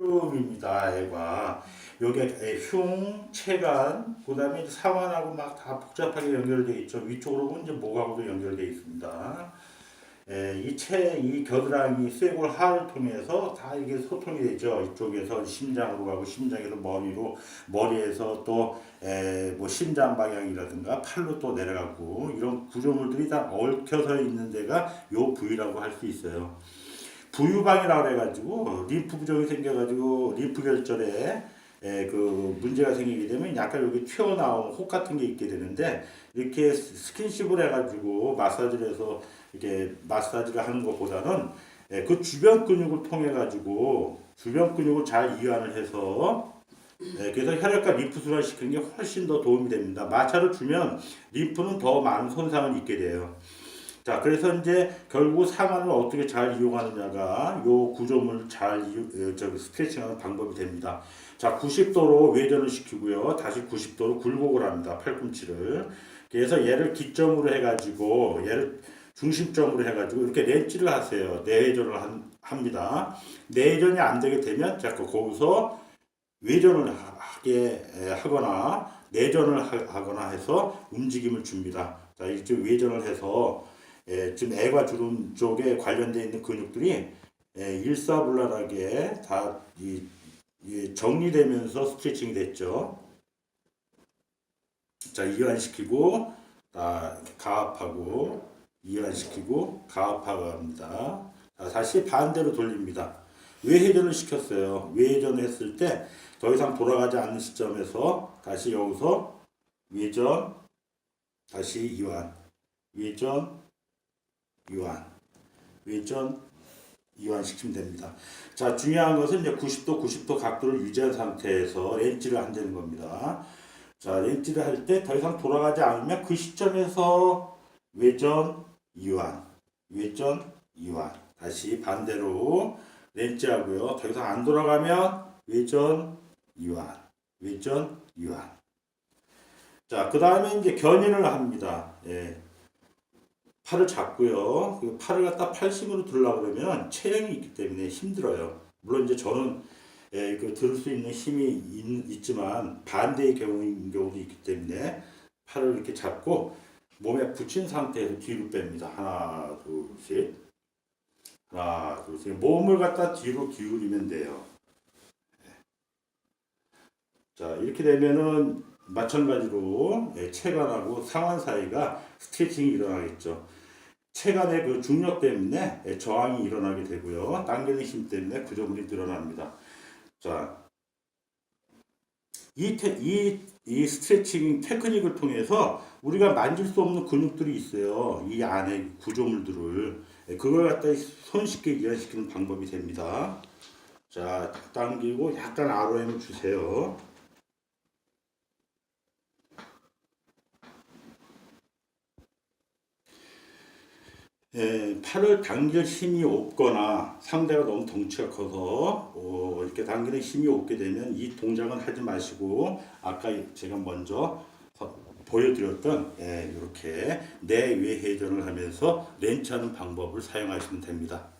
흉입니다. 애가 여기에 흉, 체간, 그 다음에 상완하고 막 다 복잡하게 연결되어 있죠. 위쪽으로 이제 목하고도 연결되어 있습니다. 예, 이 체, 이 겨드랑이, 쇄골, 하를 통해서 다 이게 소통이 되죠. 이쪽에서 심장으로 가고 심장에서 머리로, 머리에서 또, 에, 뭐 심장 방향이라든가 팔로 또 내려가고 이런 구조물들이 다 얽혀서 있는 데가 요 부위라고 할 수 있어요. 부유방이라고 해가지고 림프 부종이 생겨가지고 림프 결절에 에, 그 문제가 생기게 되면 약간 여기 튀어나온 혹 같은 게 있게 되는데 이렇게 스킨십을 해가지고 마사지를 해서 이렇게 마사지를 하는 것보다는 에, 그 주변 근육을 통해 가지고 주변 근육을 잘 이완을 해서 에, 그래서 혈액과 림프 순환 시키는 게 훨씬 더 도움이 됩니다. 마찰을 주면 림프는 더 많은 손상을 입게 돼요. 자, 그래서 이제 결국 상완을 어떻게 잘 이용하느냐가 요 구조물을 잘 이용, 어, 저기 스트레칭하는 방법이 됩니다. 자, 90도로 외전을 시키고요. 다시 90도로 굴곡을 합니다. 팔꿈치를. 그래서 얘를 기점으로 해가지고 얘를 중심점으로 해가지고 이렇게 렌치를 하세요. 내회전을 한- 합니다. 내회전이 안 되게 되면 자꾸 거기서 외전을 하- 하게 에, 하거나 내전을 하- 하거나 해서 움직임을 줍니다. 자, 이렇게 외전을 해서 예, 지금 애과 주름 쪽에 관련되어 있는 근육들이 예, 일사불란하게 다 이, 이 정리되면서 스트레칭이 됐죠. 자, 이완시키고 다 가압하고 이완시키고 가압하고 합니다. 자, 다시 반대로 돌립니다. 외회전을 시켰어요. 외회전을 했을 때 더 이상 돌아가지 않는 시점에서 다시 여기서 외전 다시 이완 외전 이완 외전 이완시키면 됩니다. 자 중요한 것은 이제 90도 90도 각도를 유지한 상태에서 렌치를 한다는 겁니다. 자 렌치를 할 때 더 이상 돌아가지 않으면 그 시점에서 외전 이완 외전 이완 다시 반대로 렌치 하고요. 더 이상 안 돌아가면 외전 이완 외전 이완 자, 그 다음에 이제 견인을 합니다. 예. 팔을 잡고요. 그 팔을 갖다 팔심으로 들으려고 그러면 체형이 있기 때문에 힘들어요. 물론 이제 저는 예, 그 들을 수 있는 힘이 있, 지만 반대의 경우인 경우도 있기 때문에 팔을 이렇게 잡고 몸에 붙인 상태에서 뒤로 뺍니다. 하나, 둘, 셋. 하나, 둘, 셋. 몸을 갖다 뒤로 기울이면 돼요. 예. 자, 이렇게 되면은 마찬가지로 예, 체간하고 상완 사이가 스트레칭이 일어나겠죠. 체간의 그 중력 때문에 예, 저항이 일어나게 되고요. 당기는 힘 때문에 구조물이 늘어납니다. 자, 이, 테, 이, 이 스트레칭 테크닉을 통해서 우리가 만질 수 없는 근육들이 있어요. 이 안에 구조물들을. 예, 그걸 갖다 손쉽게 이완시키는 방법이 됩니다. 자, 당기고 약간 ROM을 주세요. 예, 팔을 당길 힘이 없거나 상대가 너무 덩치가 커서 어, 이렇게 당기는 힘이 없게 되면 이 동작은 하지 마시고 아까 제가 먼저 서- 보여드렸던 예, 이렇게 내외 회전을 하면서 렌치하는 방법을 사용하시면 됩니다.